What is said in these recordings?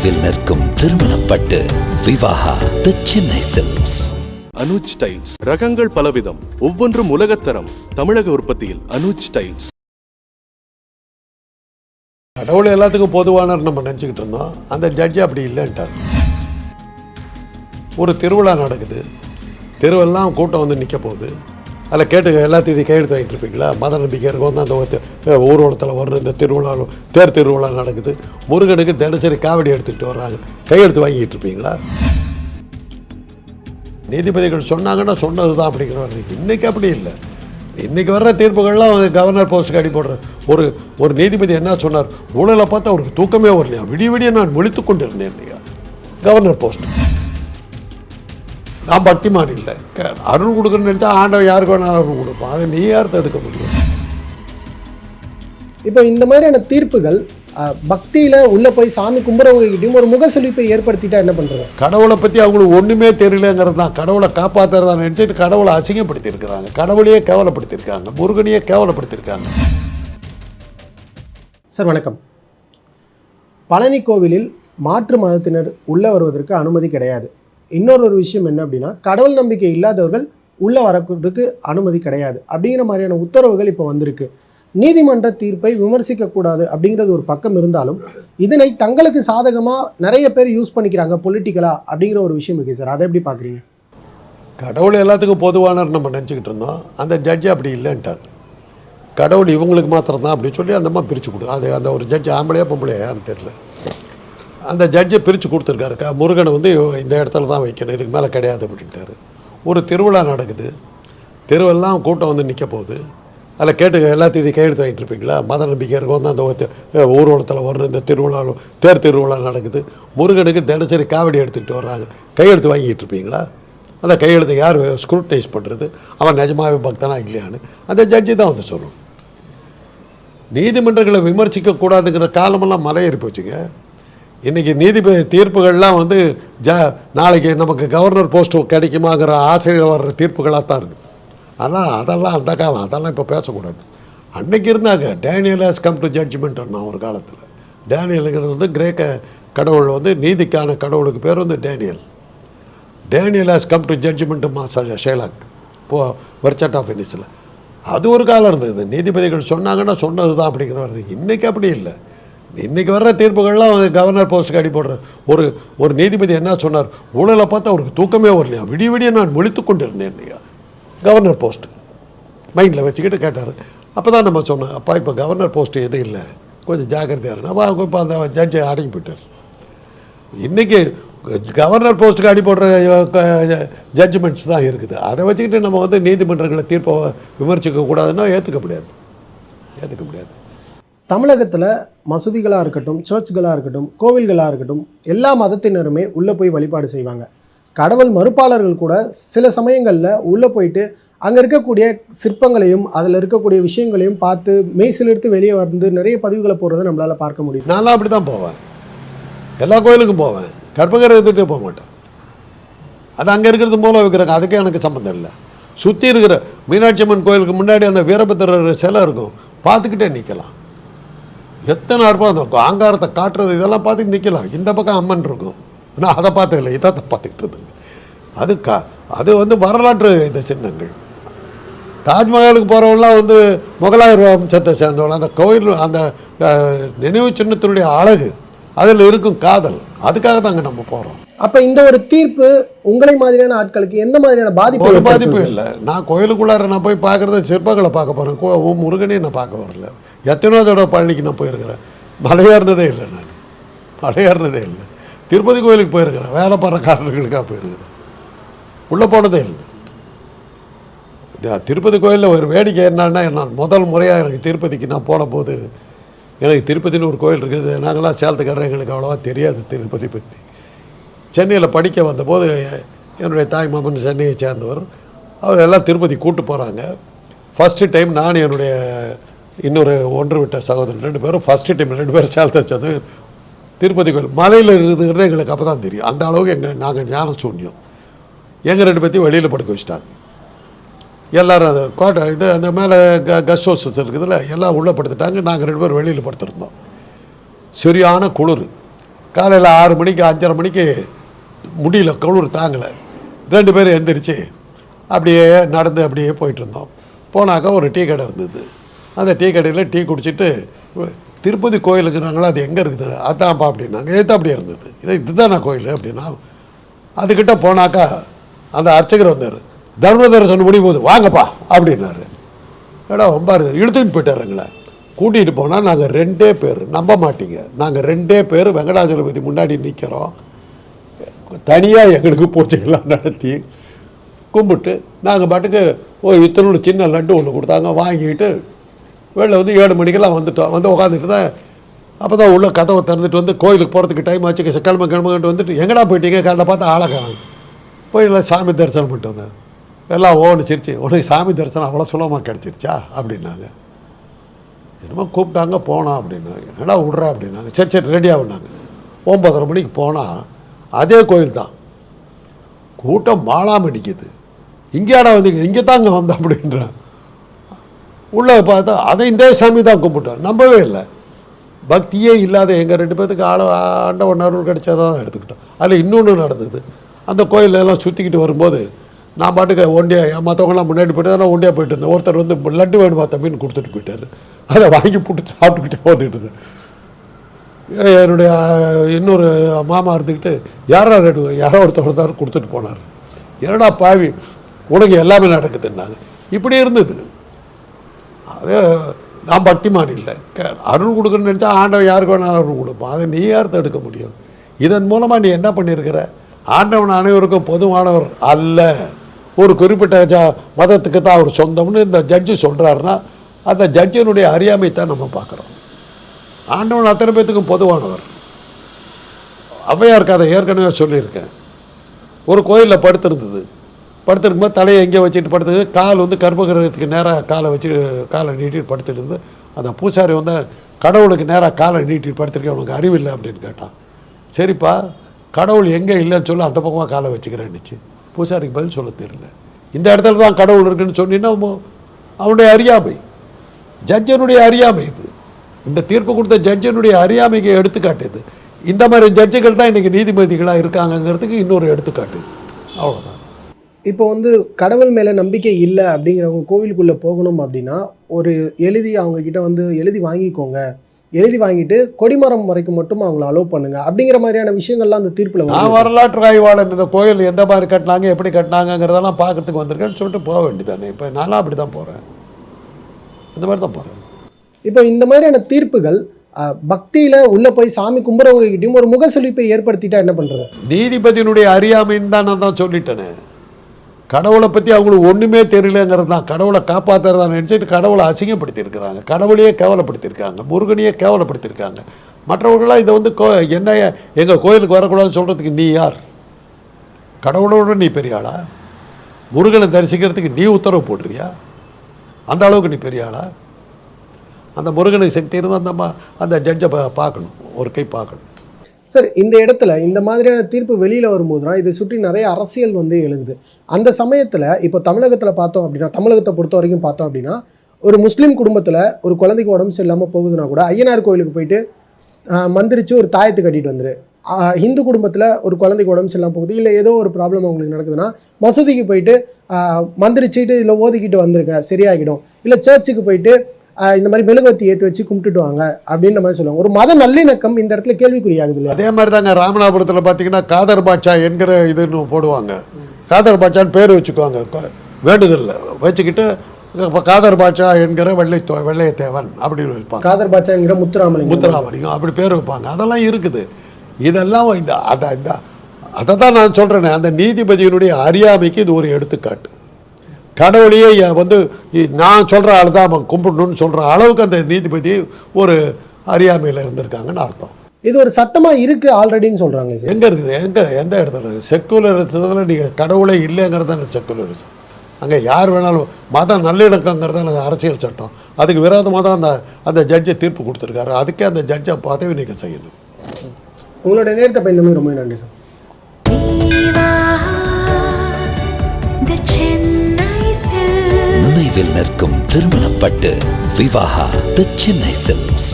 தொலைவில் நிற்கும் திருமணப்பட்டு Vivaha the Chennai Silks Anuj tiles ரகங்கள் பலவிதம். ஒவ்வொன்றும் உலகத்தரம். தமிழக உற்பத்தியில் அனுஜ் டைல்ஸ் கடவுள் எல்லாத்துக்கும் பொதுவானவர் நம்ம நினச்சிக்கிட்டு இருந்தோம். அந்த ஜட்ஜி அப்படி இல்லைன்ட்டார். ஒரு திருவிழா நடக்குது. தெருவெல்லாம் கூட்டம் வந்து நிற்க போகுது. அதில் கேட்டு எல்லாத்தையும் கையெழுத்து வாங்கிட்டு இருப்பீங்களா மத நம்பிக்கை இருக்கும். வந்து அந்த ஊர்வலத்தில் வர்ற இந்த திருவிழா தேர் திருவிழா நடக்குது. முருகனுக்கு தினசரி காவடி எடுத்துக்கிட்டு வர்றாங்க. கையெழுத்து வாங்கிட்டு இருப்பீங்களா நீதிபதிகள் சொன்னாங்கன்னா சொன்னது தான் அப்படிங்கிற இன்றைக்கி அப்படி இல்லை. இன்றைக்கி வர்ற தீர்ப்புகள்லாம் கவர்னர் போஸ்ட்டுக்கு அடி போடுற ஒரு ஒரு நீதிபதி என்ன சொன்னார்? ஊழலை பார்த்து அவருக்கு தூக்கமே வரலையா? விடிய விடிய நான் விழித்து கொண்டு இருந்தேன் இல்லையா? கவர்னர் போஸ்ட்டு நான் பக்திமான் இல்லை. அருள் கொடுக்கணும்னு நினச்சா ஆண்டவன் யாருக்கு வேணாலும் அருள் கொடுப்பான். அதை நீ யார் தடுக்க முடியும்? இப்போ இந்த மாதிரியான தீர்ப்புகள் பக்தியில உள்ள போய் சாமி கும்பிட்றவங்க கிட்டயும் ஒரு முகசுளிப்பை ஏற்படுத்திட்டா என்ன பண்றது? கடவுளை பற்றி அவங்களுக்கு ஒன்றுமே தெரியலங்கிறது தான். கடவுளை காப்பாற்றுறதா நினச்சிட்டு கடவுளை அசிங்கப்படுத்தியிருக்கிறாங்க. கடவுளையே கேவலப்படுத்தியிருக்காங்க. முருகனையே கேவலப்படுத்தியிருக்காங்க. சார் வணக்கம். பழனி கோவிலில் மாற்று மதத்தினர் உள்ள வருவதற்கு அனுமதி கிடையாது. இன்னொரு ஒரு விஷயம் என்ன அப்படின்னா கடவுள் நம்பிக்கை இல்லாதவர்கள் உள்ளே வரக்கிறதுக்கு அனுமதி கிடையாது. அப்படிங்கிற மாதிரியான உத்தரவுகள் இப்போ வந்திருக்கு. நீதிமன்ற தீர்ப்பை விமர்சிக்கக்கூடாது அப்படிங்கிறது ஒரு பக்கம் இருந்தாலும் இதனை தங்களுக்கு சாதகமாக நிறைய பேர் யூஸ் பண்ணிக்கிறாங்க பொலிட்டிக்கலா அப்படிங்கிற ஒரு விஷயம் இருக்குது சார். அதை எப்படி பார்க்குறீங்க கடவுள் எல்லாத்துக்கும் பொதுவானவர் நம்ம நினச்சிக்கிட்டு இருந்தோம். அந்த ஜட்ஜி அப்படி இல்லைன்ட்டார். கடவுள் இவங்களுக்கு மாத்திரம் தான் அப்படின்னு சொல்லி அந்த மாதிரி பிரித்து கொடு. அது அந்த ஒரு ஜட்ஜ் ஆம்பளையா பொம்பளையா யாருன்னு தெரியல. அந்த ஜட்ஜை பிரித்து கொடுத்துருக்காருக்கா முருகனை வந்து இந்த இடத்துல தான் வைக்கணும். இதுக்கு மேலே கிடையாது அப்படின்ட்டாரு. ஒரு திருவிழா நடக்குது. தெருவெல்லாம் கூட்டம் வந்து நிற்க போகுது. அதில் கேட்டு எல்லாத்தையும் கையெழுத்து வாங்கிட்டு இருப்பீங்களா? மத நம்பிக்கை இருக்கும். வந்து அந்த ஊர்வலத்தில் வர்ற இந்த திருவிழா தேர் திருவிழா நடக்குது. முருகனுக்கு தினசரி காவடி எடுத்துக்கிட்டு வர்றாங்க. கையெழுத்து வாங்கிட்டு இருப்பீங்களா? அந்த கையெழுத்து யார் ஸ்க்ரூட்டனைஸ் பண்ணுறது அவன் நிஜமாவே பக்தனா இல்லையான்னு. அந்த ஜட்ஜி தான் வந்து சொல்லணும் நீதிமன்றங்களை விமர்சிக்கக்கூடாதுங்கிற காலமெல்லாம் மலையேறி போச்சுங்க. இன்றைக்கி நீதிபதி தீர்ப்புகள்லாம் வந்து ஜ நாளைக்கு நமக்கு கவர்னர் போஸ்ட் கிடைக்குமாங்கிற ஆசிரியர் வர்ற தீர்ப்புகளாக தான் இருக்குது. ஆனால் அதெல்லாம் அந்த காலம் அதெல்லாம் இப்போ பேசக்கூடாது. அன்னைக்கு இருந்தாங்க Daniel has come to judgment நான் ஒரு காலத்தில். டேனியலுங்கிறது வந்து கிரேக்க கடவுள் வந்து நீதிக்கான கடவுளுக்கு பேர் வந்து Daniel. Daniel has come to judgment மா ஷேலாக் போ வெர்ச்சட் ஆஃப் வெனிஸில் அது ஒரு காலம் இருந்தது. நீதிபதிகள் சொன்னாங்கன்னா சொன்னது தான் அப்படிங்கிற வருது இன்றைக்கி அப்படி இல்லை. இன்றைக்கி வர்ற தீர்ப்புகள்லாம் அவன் கவர்னர் போஸ்ட்டுக்கு அடி போடுற ஒரு ஒரு நீதிபதி என்ன சொன்னார்? ஊழலை பார்த்து அவருக்கு தூக்கமே வரலையா? விடிய விடிய நான் முழித்து கொண்டு இருந்தேன் இல்லையா கவர்னர் போஸ்ட் மைண்டில் வச்சுக்கிட்டு கேட்டார். அப்போ தான் நம்ம சொன்னோம் அப்பா இப்போ கவர்னர் போஸ்ட்டு எதுவும் இல்லை. கொஞ்சம் ஜாக்கிரதையாக இருக்கணும் அப்போ இப்போ அந்த ஜட்ஜை அடங்கி போயிட்டார் இன்றைக்கி கவர்னர் போஸ்ட்டுக்கு அடி போடுற ஜட்ஜ்மெண்ட்ஸ் தான் இருக்குது. அதை வச்சுக்கிட்டு நம்ம வந்து நீதிமன்றங்களை தீர்ப்பை விமர்சிக்க கூடாதுன்னா ஏற்றுக்க முடியாது. ஏற்றுக்க முடியாது. தமிழகத்தில் மசூதிகளாக இருக்கட்டும் சர்ச்களாக இருக்கட்டும் கோவில்களாக இருக்கட்டும் எல்லா மதத்தினருமே உள்ளே போய் வழிபாடு செய்வாங்க. கடவுள் மறுப்பாளர்கள் கூட சில சமயங்களில் உள்ளே போயிட்டு அங்கே இருக்கக்கூடிய சிற்பங்களையும் அதில் இருக்கக்கூடிய விஷயங்களையும் பார்த்து மெய்சிலிருந்து வெளியே வந்து நிறைய பதிவுகளை போடுறதை நம்மளால் பார்க்க முடியும் நான்லாம் அப்படி தான் போவேன். எல்லா கோயிலுக்கும் போவேன். கர்ப்பகரை போக மாட்டேன். அது அங்கே இருக்கிறது மூலம் வைக்கிறாங்க அதுக்கே எனக்கு சம்மந்தம் இல்லை. சுற்றி இருக்கிற மீனாட்சி அம்மன் கோயிலுக்கு முன்னாடி அந்த வீரபத்திரர் சிலை இருக்கும். பார்த்துக்கிட்டே நிற்கலாம் எத்தனை அற்புதம் அந்த ஆங்காரத்தை காட்டுறது இதெல்லாம் பார்த்துட்டு நிற்கலாம் இந்த பக்கம் அம்மன் இருக்கும். நான் அதை பார்த்துக்கல இதை பார்த்துக்கிட்டு இருந்தேங்க அது கா அது வந்து வரலாற்று இந்த சின்னங்கள். தாஜ்மஹாலுக்கு போகிறவங்களாம் வந்து முகலாயர் வம்சத்தை சேர்ந்தவங்க. அந்த கோயில் அந்த நினைவு சின்னத்தினுடைய அழகு அதில் இருக்கும் காதல் அதுக்காக தாங்க நம்ம போகிறோம் அப்போ இந்த ஒரு தீர்ப்பு உங்களை மாதிரியான ஆட்களுக்கு எந்த மாதிரியான பாதிப்பு ஒரு சார்? இல்லை. நான் கோயிலுக்குள்ளார நான் போய் பார்க்குறது சிற்பங்களை பார்க்க போகிறேன் கோ உன் முருகனையும் நான் பார்க்க வரல. எத்தனையோ தடவை பழனிக்கு நான் போயிருக்கிறேன். மலையேறினதே இல்லை நான். மலையேறினதே இல்லை. திருப்பதி கோயிலுக்கு போயிருக்கிறேன். வேலை பாடுற காரணங்களுக்காக போயிருக்கிறேன். உள்ளே போனதே இல்லை. திருப்பதி கோயிலில் ஒரு வேடிக்கை என்னன்னா நான் முதல் முறையாக எனக்கு திருப்பதிக்கு நான் போன போது எனக்கு திருப்பதின்னு ஒரு கோயில் இருக்குது. நாங்களாம் சேலத்துக்காரர் எங்களுக்கு அவ்வளோவா தெரியாது திருப்பதி பற்றி சென்னையில் படிக்க வந்தபோது என்னுடைய தாய் மாமன் சென்னையை சேர்ந்தவர். அவர் எல்லாம் திருப்பதி கூட்டு போகிறாங்க ஃபஸ்ட்டு டைம் நான் என்னுடைய இன்னொரு ஒன்று விட்ட சகோதரன் ரெண்டு பேரும் ஃபஸ்ட்டு டைம் ரெண்டு பேரும் சேர்த்து வச்சது திருப்பதி கோயில். மலையில் இருக்கிறது எங்களுக்கு அப்போ தான் தெரியும். அந்த அளவுக்கு எங்கள் நாங்கள் ஞான சூன்யம். எங்கள் ரெண்டு பேர்த்தையும் வெளியில் படுக்க வச்சுட்டாங்க. எல்லாரும் அது கோட்டை இது அந்த மேலே க கஸ்ட் ஹவுசஸ் இருக்குதுல்ல எல்லாம் உள்ளே படுத்துட்டாங்க. நாங்கள் ரெண்டு பேரும் வெளியில் படுத்துருந்தோம். சரியான குளிர். காலையில் ஆறு மணிக்கு அஞ்சரை மணிக்கு முடியல குளிர் தாங்கலை. ரெண்டு பேரும் எந்திரிச்சு அப்படியே நடந்து அப்படியே போயிட்டுருந்தோம் போனாக்கா ஒரு டீ கடை இருந்தது. அந்த டீ கடையில் டீ குடிச்சிட்டு திருப்பதி கோயிலுக்குறாங்களா அது எங்கே இருக்குது? அதான்ப்பா அப்படின்னாங்க. ஏதா அப்படியே இருந்தது? இதை இதுதானா கோயில் அப்படின்னா அதுக்கிட்ட போனாக்கா அந்த அர்ச்சகர் வந்தார். தர்ம தரிசனம் முடியும் போது வாங்கப்பா அப்படின்னாரு. ஏடா ரொம்ப இழுத்துட்டு போயிட்டாருங்களே. கூட்டிகிட்டு போனால் நாங்கள் ரெண்டே பேர். நம்ப மாட்டீங்க. நாங்கள் ரெண்டே பேர் வெங்கடாஜலபதி முன்னாடி நிற்கிறோம் தனியாக எங்களுக்கு பூஜைகள்லாம் நடத்தி கும்பிட்டு நாங்கள் பாட்டுக்கு ஓ இத்தனோட சின்ன லட்டு ஒன்று கொடுத்தாங்க. வாங்கிக்கிட்டு வெளில வந்து ஏழு மணிக்கெல்லாம் வந்துட்டோம். வந்து உட்காந்துட்டு தான் அப்போ தான் உள்ள கதவை திறந்துட்டு வந்து கோயிலுக்கு போகிறதுக்கு டைம் ஆச்சு. கிழமை கிளம்புகிட்டு வந்துட்டு எங்கடா போயிட்டீங்க? காலைல பார்த்தா ஆளை போய் எல்லாம் சாமி தரிசனம் பண்ணிட்டு வந்தேன். எல்லாம் ஓன்னு சிரிச்சு உனக்கு சாமி தரிசனம் அவ்வளோ சுலபமாக கிடச்சிருச்சா? அப்படின்னாங்க. என்னமோ கூப்பிட்டாங்க போனால் அப்படின்னாங்க. என்னடா விட்றா? அப்படின்னாங்க. சரி சரி ரெடி ஆகுனாங்க ஒம்பதரை மணிக்கு போனால் அதே கோயில் தான். கூட்டம் மாளாம நிற்கிது இங்கேடா வந்தீங்க இங்கே தாங்க வந்தேன் அப்படின்றான் உள்ளே பார்த்தா அதை இந்த சாமி தான் கும்பிட்டோம் நம்பவே இல்லை. பக்தியே இல்லாத எங்கள் ரெண்டு பேர்த்துக்கு ஆள ஆண்டவன் அருள் கிடைச்சாதான் எடுத்துக்கிட்டோம். அதில் இன்னொன்று நடந்தது. அந்த கோயிலெல்லாம் எல்லாம் சுற்றிக்கிட்டு வரும்போது நான் பாட்டுக்கு ஒண்டியா மற்றவங்களாம் முன்னாடி போயிட்டு நான் ஒண்டியாக போயிட்டு இருந்தேன். ஒருத்தர் வந்து லட்டு வேணுமா தம்பின்னு கொடுத்துட்டு போயிட்டாரு. அதை வாங்கி போட்டு சாப்பிட்டுக்கிட்டே வந்துட்டு இருந்தேன். என்னுடைய இன்னொரு மாமா இருந்துக்கிட்டு யாரா ரெண்டு யாரோ ஒருத்தர் ஒருத்தர் கொடுத்துட்டு போனார். என்னடா பாவி? உனக்கு எல்லாமே நடக்குதுன்னாங்க. இப்படி இருந்தது. அது நான் பக்திமான் இல்லை. அருள் கொடுக்கணும்னு நினச்சா ஆண்டவன் யாருக்கு வேணாலும் அருள் கொடுப்பான். அதை நீ யார் தடுக்க முடியும்? இதன் மூலமாக நீ என்ன பண்ணியிருக்கிற? ஆண்டவன் அனைவருக்கும் பொதுவானவர் அல்ல. ஒரு குறிப்பிட்ட ஜ மதத்துக்கு தான் அவர் சொந்தம்னு இந்த ஜட்ஜு சொல்கிறாருன்னா அந்த ஜட்ஜினுடைய அறியாமை தான் நம்ம பார்க்குறோம். ஆண்டவன் அத்தனை பேத்துக்கும் பொதுவானவர். ஔவையார் கதை ஏற்கனவே சொல்லியிருக்கேன். ஒரு கோயிலில் படுத்திருந்தது படுத்திருக்கும்போது தலையை எங்கே வச்சுட்டு படுத்தது கால் வந்து கர்ப்பகிரகத்துக்கு நேராக காலை வச்சு காலை நீட்டிட்டு படுத்துட்டு இருந்து அந்த பூசாரி வந்து கடவுளுக்கு நேராக காலை நீட்டிட்டு படுத்திருக்கேன் உனக்கு அறிவில்லை அப்படின்னு கேட்டான். சரிப்பா கடவுள் எங்கே இல்லைன்னு சொல்லி அந்த பக்கமாக காலை வச்சுக்கிறேன்னுச்சு பூசாரிக்கு பதில் சொல்ல தெரியல. இந்த இடத்துல தான் கடவுள் இருக்குன்னு சொன்னீங்கன்னா அவனுடைய அறியாமை ஜட்ஜனுடைய அறியாமை இது. இந்த தீர்ப்பு கொடுத்த ஜட்ஜனுடைய அறியாமைக்கு எடுத்துக்காட்டு இது. இந்த மாதிரி ஜட்ஜுகள் தான் இன்றைக்கி நீதிபதிகளாக இருக்காங்கங்கிறதுக்கு இன்னொரு எடுத்துக்காட்டு இது. அவ்வளவுதான். இப்போ வந்து கடவுள் மேலே நம்பிக்கை இல்லை அப்படிங்கிறவங்க கோவிலுக்குள்ளே போகணும் அப்படின்னா ஒரு எழுதி அவங்க கிட்ட வந்து எழுதி வாங்கிக்கோங்க. எழுதி வாங்கிட்டு கொடிமரம் வரைக்கும் மட்டும் அவங்கள அலோவ் பண்ணுங்க. அப்படிங்கிற மாதிரியான விஷயங்கள்லாம் அந்த தீர்ப்பில் நான் வரலாற்று ஆய்வாளர் இந்த கோயில் எந்த மாதிரி கட்டினாங்க எப்படி கட்டினாங்கங்கிறதெல்லாம் பார்க்கறதுக்கு வந்திருக்கேன்னு சொல்லிட்டு போக வேண்டியதானே இப்போ நானும் அப்படி தான் போகிறேன் அந்த மாதிரி தான் போகிறேன் இப்போ இந்த மாதிரியான தீர்ப்புகள் பக்தியில் உள்ளே போய் சாமி கும்புறவங்க கிட்டயும் ஒரு முகசுளிப்பை ஏற்படுத்திட்டா என்ன பண்ணுறது நீதிபதியினுடைய அறியாமைன்னு தான் நான் தான் சொல்லிட்டேனே. கடவுளை பற்றி அவங்களுக்கு ஒன்றுமே தெரியலங்கிறது தான். கடவுளை காப்பாற்றுறதா நினச்சிட்டு கடவுளை அசிங்கப்படுத்தியிருக்கிறாங்க. கடவுளையே கேவலப்படுத்தியிருக்காங்க. முருகனையே கேவலப்படுத்தியிருக்காங்க. மற்றவர்களாம் இதை வந்து கோ என்ன எங்கள் கோயிலுக்கு வரக்கூடாதுன்னு சொல்கிறதுக்கு நீ யார்? கடவுளோட நீ பெரிய ஆளா? முருகனை தரிசிக்கிறதுக்கு நீ உத்தரவு போடுறியா அந்த அளவுக்கு நீ பெரிய ஆளா? அந்த முருகனுக்கு சக்தி இருந்தால் அந்த அந்த ஜட்ஜை பார்க்கணும் ஒரு கை பார்க்கணும். சார் இந்த இடத்துல இந்த மாதிரியான தீர்ப்பு வெளியில் வரும்போது தான் இதை சுற்றி நிறைய அரசியல் வந்து எழுகுது அந்த சமயத்தில் இப்போ தமிழகத்தில் பார்த்தோம் அப்படின்னா தமிழகத்தை பொறுத்த வரைக்கும் பார்த்தோம் அப்படின்னா ஒரு முஸ்லீம் குடும்பத்தில் ஒரு குழந்தைக்கு உடம்பு சரியில்லாமல் போகுதுன்னா கூட ஐயனார் கோயிலுக்கு போயிட்டு மந்திரிச்சு ஒரு தாயத்தை கட்டிட்டு வந்துரு. ஹிந்து குடும்பத்தில் ஒரு குழந்தைக்கு உடம்பு சரியில்லாம போகுது இல்லை ஏதோ ஒரு ப்ராப்ளம் அவங்களுக்கு நடக்குதுன்னா மசூதிக்கு போயிட்டு மந்திரிச்சுட்டு இல்லை ஓதிக்கிட்டு வந்திருக்க சரியாகிடும். இல்லை சர்ச்சுக்கு போயிட்டு இந்த மாதிரி மெழுகுவத்தி ஏற்றி வச்சு கும்பிட்டுட்டு வாங்க அப்படின்ற மாதிரி சொல்லுவாங்க. ஒரு மத நல்லிணக்கம் இந்த இடத்துல கேள்விக்குறியாகுது இல்லையா? அதே மாதிரி தாங்க ராமநாதபுரத்தில் பார்த்தீங்கன்னா காதர் பாட்சா என்கிற இதுன்னு போடுவாங்க. காதர் பாட்சான்னு பேர் வச்சுக்குவாங்க. வேண்டுதல்ல. வச்சுக்கிட்டு இப்போ காதர் பாட்சா என்கிற வெள்ளை வெள்ளையத்தேவன் அப்படின்னு வைப்பாங்க. காதர் பாட்சாங்கிற முத்துராமலிங்கம். முத்துராமலிங்கம் அப்படி பேர் வைப்பாங்க. அதெல்லாம் இருக்குது. இதெல்லாம் இந்த அதை இந்த அதை தான் நான் சொல்கிறேனே அந்த நீதிபதியினுடைய அறியாமைக்கு இது ஒரு எடுத்துக்காட்டு. கடவுளையே வந்து நான் சொல்கிற ஆள் தான் அவன் கும்பிடணும்னு சொல்கிற அளவுக்கு அந்த நீதிபதி ஒரு அறியாமையில் இருந்திருக்காங்கன்னு அர்த்தம். இது ஒரு சட்டமா இருக்கு ஆல்ரெடின்னு சொல்றாங்க சார். எங்கே இருக்குது? எங்கே எந்த இடத்துல செக்குலரிசத்தில் நீங்கள் கடவுளே இல்லைங்கிறது தான் செக்குலரிசம் அங்கே யார் வேணாலும் மதம் நல்லிணக்கங்கிறது அந்த அரசியல் சட்டம். அதுக்கு விரோதமாக தான் அந்த அந்த ஜட்ஜை தீர்ப்பு கொடுத்துருக்காரு. அதுக்கே அந்த ஜட்ஜை பதவி நீக்கம் செய்யணும். உங்களோட நேரத்தை பயந்தமே ரொம்ப நன்றி சார். பிரிவில் நிற்கும் திருமணப்பட்டு Vivaha the Chennai Silks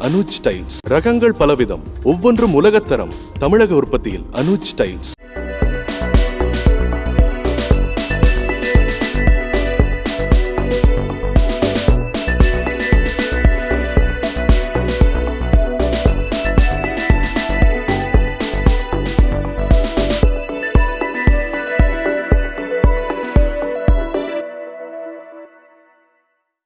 Anuj tiles ரகங்கள் பலவிதம். ஒவ்வொன்றும் உலகத்தரம். தமிழக உற்பத்தியில் அனுஜ் டைல்ஸ்